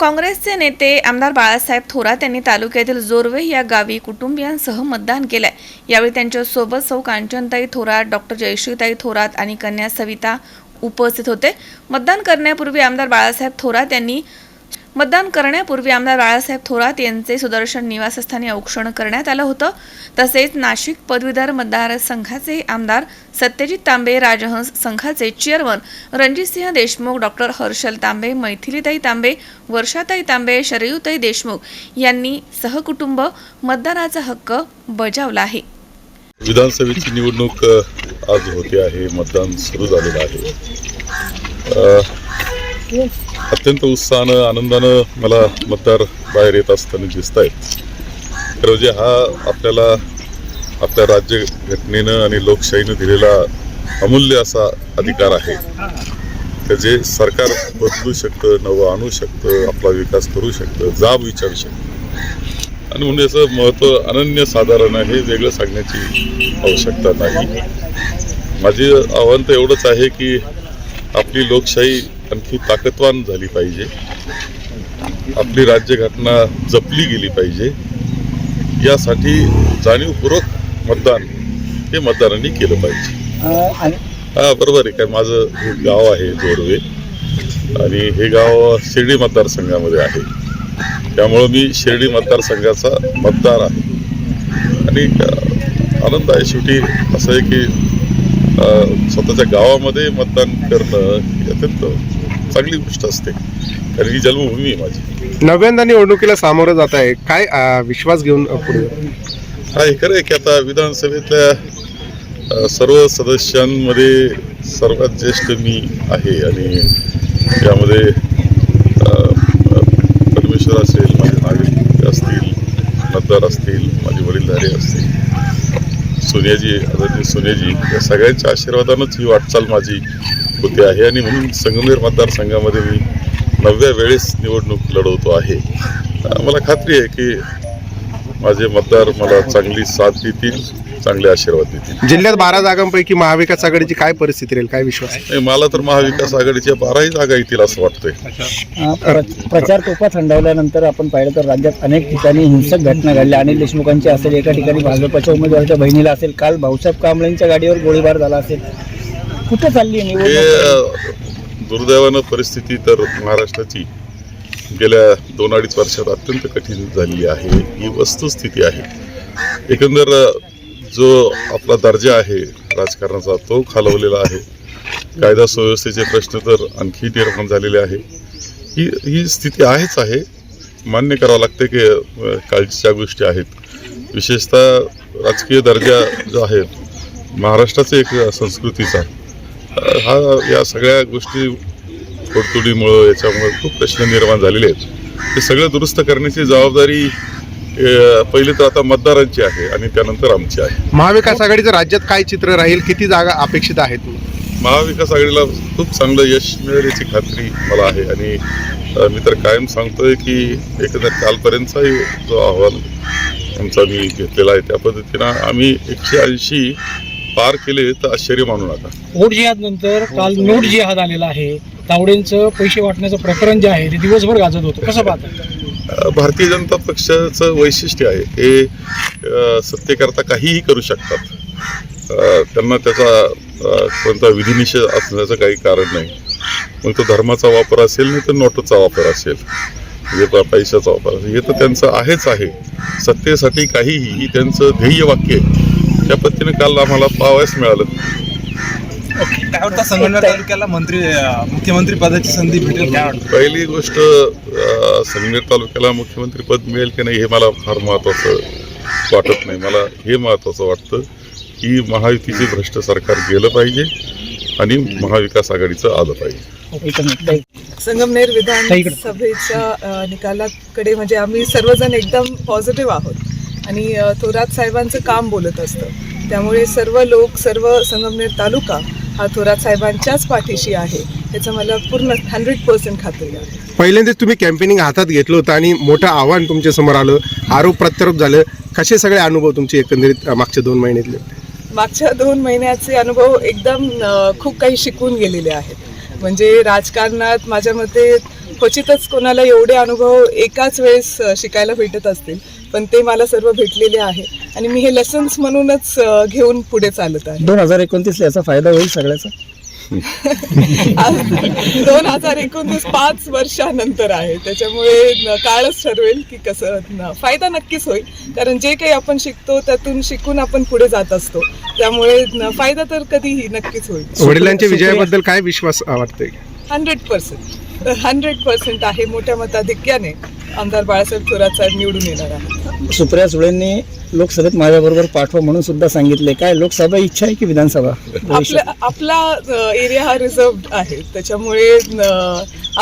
काँग्रेसचे नेते आमदार बाळासाहेब थोरात यांनी तालुक्यातील जोरवे या गावी कुटुंबियांसह मतदान केलंय. यावेळी त्यांच्यासोबत सौ कांचनताई थोरात डॉक्टर जयश्रीताई थोरात आणि कन्या सविता उपस्थित होते. मतदान करण्यापूर्वी आमदार बाळासाहेब थोरात यांनी मतदान करण्यापूर्वी आमदार बाळासाहेब थोरात यांचे सुदर्शन निवासस्थानी औक्षण करण्यात आलं होतं. तसेच नाशिक पदवीधर मतदारसंघाचे आमदार सत्यजित तांबे राजहंस संघाचे चेअरमन रणजितसिंह देशमुख डॉक्टर हर्षल तांबे मैथिलीताई तांबे वर्षाताई तांबे शरयूताई देशमुख यांनी सहकुटुंब मतदानाचा हक्क बजावला आहे. विधानसभेची निवडणूक आज होते आहे. मतदान सुरू झालेलं आहे. अत्यंत उत्साहानं आनंदानं मला मतदार बाहेर येत असताना दिसत आहेत तर हा आपल्याला आपल्या राज्यघटनेनं आणि लोकशाहीनं दिलेला अमूल्य असा अधिकार आहे. तर जे सरकार बदलू शकतं नवं आणू शकतं आपला विकास करू शकतं जाब विचारू शकतं. आणि म्हणून याचं महत्त्व अनन्य साधारण आहे वेगळं सांगण्याची आवश्यकता नाही. माझे आव्हान तर एवढंच आहे की आपली लोकशाही आणखी ताकदवान झाली पाहिजे. आपली राज्यघटना जपली गेली पाहिजे. यासाठी जाणीवपूर्वक मतदान हे मतदारांनी केलं पाहिजे. हा बरोबर आहे. काय माझं हे गाव आहे जोरवे. आणि हे गाव शिर्डी मतदारसंघामध्ये आहे. त्यामुळं मी शिर्डी मतदारसंघाचा मतदार आहे. आणि आनंद आहे शेवटी असं आहे की स्वतःच्या गावामध्ये मतदान करणं अत्यंत चांगली गोष्ट असते. कारण ही जन्मभूमी आहे माझी. नव्यांदा निवडणुकीला सामोरं जात आहे. काय अं, विश्वास घेऊन पुढे? हा हे खरं आहे की आता विधानसभेतल्या अ, सर्व सदस्यांमध्ये सर्वात ज्येष्ठ मी आहे आणि यामध्ये अ, अ, परमेश्वर असेल माझे नागरिक असतील मतदार असतील माझे वडीलधारे असतील. सोनियाजी आदरणीय सोनियाजी या सगळ्यांच्या आशीर्वादानंच ही वाटचाल माझी होते आहे. आणि म्हणून संगमेर मतदारसंघामध्ये मी नवव्या वेळेस निवडणूक लढवतो आहे. मला खात्री आहे की माझे मतदार मला चांगली साथ देतील चांगले आशीर्वाद देतील. जिल्ह्यात बारा जागांपैकी महाविकास आघाडीची काय परिस्थिती राहील? काय विश्वास आहे? नाही, मला तर महाविकास आघाडीच्या बाराही जागा येतील असं वाटतंय. प्रचार तोफा थंडावल्यानंतर आपण पाहिलं तर राज्यात अनेक ठिकाणी हिंसक घटना घडल्या. अनिल देशमुखांची असेल एका ठिकाणी भाजपच्या उमेदवाराच्या बहिणीला असेल. काल भाऊसाहेब कांबळेंच्या गाडीवर गोळीबार झाला असेल. कुठे चालली हे दुर्दैवानं परिस्थिती तर महाराष्ट्राची गेल्या दोन अडीच वर्षात अत्यंत कठीण झालेली आहे. ही वस्तुस्थिती आहे. एकंदर जो आपला दर्जा आहे राजकारणाचा तो खालवलेला आहे. कायदा सुव्यवस्थेचे प्रश्न तर आणखी निर्माण झालेले आहे. ही ही स्थिती आहेच आहे. मान्य करावं लागते की काळजीच्या गोष्टी आहेत. विशेषतः राजकीय दर्जा जो आहे महाराष्ट्राचा एक संस्कृतीचा आहे. हा या सगळ्या गोष्टी तोडतोडीमुळं याच्यामुळं खूप प्रश्न निर्माण झालेले आहेत. ते सगळं दुरुस्त करण्याची जबाबदारी पहिले तर आता मतदारांची आहे आणि त्यानंतर आमची आहे. महाविकास आघाडीचं राज्यात काय चित्र राहील? किती जागा अपेक्षित आहेत? महाविकास आघाडीला खूप चांगलं यश मिळेल याची खात्री मला आहे आणि मी तर कायम सांगतोय की एकंदर कालपर्यंतचाही जो अहवाल आमचा मी घेतलेला आहे त्या पद्धतीनं आम्ही एकशे ऐंशी पार केले तर आश्चर्य मानू नका. वोट जिहाद नंतर काल नोट जिहाद आलेला आहे. तावडेंचं पैसे वाटण्याचं प्रकरण जे आहे ते दिवसभर गाजत होतं. कसं पाहता? भारतीय जनता पक्षाचं वैशिष्ट्य आहे अ, सत्तेकरता काहीही करू शकतात. त्यांना त्याचा कोणता विधिनिषेध असण्याचं काही कारण नाही. मग तो धर्माचा वापर असेल नाही तर नोटचा वापर असेल. म्हणजे पैशाचा वापर हे तर त्यांचं आहेच आहे. सत्तेसाठी काहीही त्यांचं ध्येय वाक्य आहे. त्या पद्धतीने काल आम्हाला पाहावयास मिळालं. काय वाटतं संगमनेर तालुक्याला मंत्री मुख्यमंत्री पदाची संधी भेटेल काय वाटतं पहिली गोष्ट अ, संगमेर तालुक्याला मुख्यमंत्रीपद मिळेल की नाही हे मला फार महत्त्वाचं वाटत नाही. मला हे महत्त्वाचं वाटतं की महायुतीचे भ्रष्ट सरकार गेलं पाहिजे आणि महाविकास आघाडीचं आलं पाहिजे. एक मिनिट संगमनेर. विधानसभेच्या अ, निकालाकडे म्हणजे आम्ही सर्वजण एकदम पॉझिटिव्ह आहोत. आणि थोरात साहेबांचं काम बोलत असतं. त्यामुळे सर्व लोक सर्व संगमनेर तालुका हा थोरात साहेबांच्याच पाठीशी आहे. याचं मला पूर्ण हंड्रेड पर्सेंट खात्री आहे. पहिल्यांदाच तुम्ही कॅम्पेनिंग हातात घेतलं होतं आणि मोठं आव्हान तुमच्यासमोर आलं. आरोप प्रत्यारोप झालं. कसे सगळे अनुभव तुमचे एकंदरीत मागच्या दोन महिन्यातले? मागच्या दोन महिन्याचे अनुभव एकदम खूप काही शिकून गेलेले आहेत. म्हणजे राजकारणात माझ्या मते क्वचितच कोणाला एवढे अनुभव एकाच वेळेस शिकायला भेटत असतील. पण ते मला सर्व भेटलेले आहे. आणि मी हे लेसन्स म्हणूनच घेऊन पुढे चालत आहे. दोन हजार एकोणतीसला याचा फायदा होईल सगळ्याचा? दोन हजार एकोणतीस पाच वर्षानंतर आहे. त्याच्यामुळे काळच ठरवेल की कसं फायदा नक्कीच होईल. कारण जे काही आपण शिकतो त्यातून शिकून आपण पुढे जात असतो. त्यामुळे फायदा तर कधीही नक्कीच होईल. वडिलांच्या विजयाबद्दल काय विश्वास वाटतंय? Hundred percent. हंड्रेड पर्सेंट आहे मोठ्या मताधिक्याने आमदार बाळासाहेब थोरात साहेब निवडून येणार आहेत. सुप्रिया सुळेंनी लोकसभेत माझ्याबरोबर पाठवा म्हणून सुद्धा सांगितले. काय लोकसभा इच्छा आहे की विधानसभा? आपला आपला एरिया हा रिझर्व आहे. त्याच्यामुळे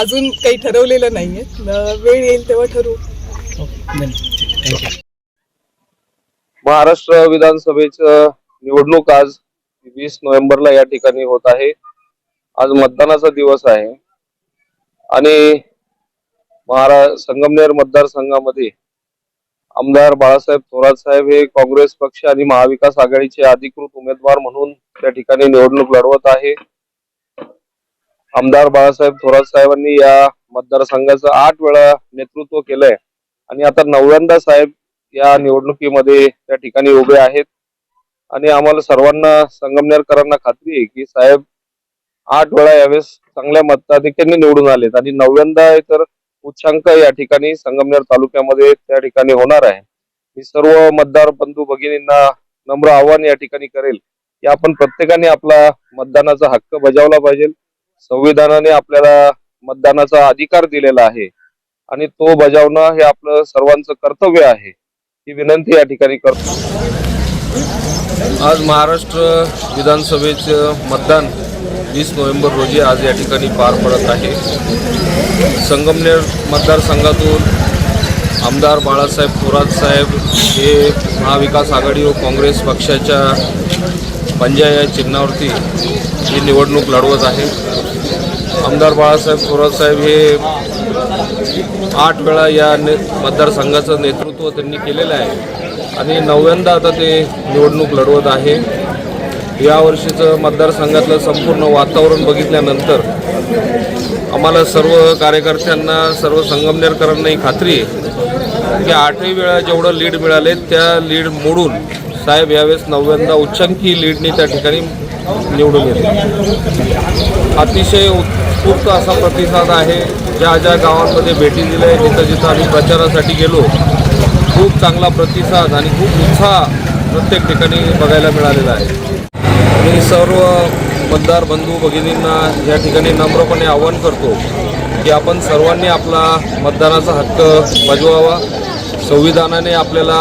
अजून काही ठरवलेलं नाहीये. वेळ येईल तेव्हा ठरवू. महाराष्ट्र विधानसभेचं निवडणूक आज वीस नोव्हेंबरला या ठिकाणी होत आहे. आज मतदानाचा दिवस आहे. आणि महारा संगमनेर मतदारसंघामध्ये आमदार बाळासाहेब थोरात साहेब हे काँग्रेस पक्ष आणि महाविकास आघाडीचे अधिकृत उमेदवार म्हणून त्या ठिकाणी निवडणूक लढवत आहे. आमदार बाळासाहेब थोरात साहेबांनी या मतदारसंघाचं आठ वेळा नेतृत्व केलंय आणि आता नवव्यांदा साहेब या निवडणुकीमध्ये त्या ठिकाणी उभे आहेत. आणि आम्हाला सर्वांना संगमनेरकरांना खात्री आहे की साहेब आठ वेळा यावेळेस चांगल्या मताधिक्याने निवडून आलेत. आणि नव्यांदा आहे तर उच्चांक या ठिकाणी संगमनेर तालुक्यामध्ये त्या ठिकाणी होणार आहे. मी सर्व मतदार बंधू भगिनींना नम्र आव्हान या ठिकाणी करेल की आपण प्रत्येकाने आपला मतदानाचा हक्क बजावला पाहिजे. संविधानाने आपल्याला मतदानाचा अधिकार दिलेला आहे. आणि तो बजावणं हे आपलं सर्वांचं कर्तव्य आहे. ही विनंती या ठिकाणी करतो. आज महाराष्ट्र विधानसभेचं मतदान वीस नोव्हेंबर रोजी आज या ठिकाणी पार पडत आहे. संगमनेर मतदारसंघातून आमदार बाळासाहेब थोरात साहेब हे महाविकास आघाडी व काँग्रेस पक्षाच्या पंजा या चिन्हावरती ही निवडणूक लढवत आहे. आमदार बाळासाहेब थोरात साहेब हे आठ वेळा या ने मतदारसंघाचं नेतृत्व त्यांनी केलेलं आहे आणि नव्यांदा आता ते निवडणूक लढवत आहे. यावर्षीचं मतदारसंघातलं संपूर्ण वातावरण बघितल्यानंतर आम्हाला सर्व कार्यकर्त्यांना सर्व संगमनेरकरांनाही खात्री आहे की आठही वेळा जेवढं लीड मिळाले त्या लीड मोडून साहेब यावेळेस नव्यांदा उच्चांकी लीडनी त्या ठिकाणी निवडून येते अतिशय उत्स्फूर्त असा प्रतिसाद आहे. ज्या ज्या गावांमध्ये भेटी दिल्या आहे जिथं जिथं आम्ही प्रचारासाठी गेलो खूप चांगला प्रतिसाद आणि खूप उत्साह प्रत्येक ठिकाणी बघायला मिळालेला आहे. मी सर्व मतदार बंधू भगिनींना या ठिकाणी नम्रपणे आवाहन करतो की आपण सर्वांनी आपला मतदानाचा हक्क बजवावा. संविधानाने आपल्याला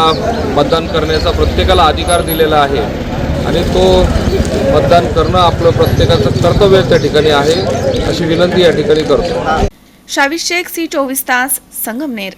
मतदान करण्याचा प्रत्येकाला अधिकार दिलेला आहे आणि तो मतदान करणं आपलं प्रत्येकाचं कर्तव्य त्या ठिकाणी आहे अशी विनंती या ठिकाणी करतो. शावी शेख सी चोवीस तास संगमनेर.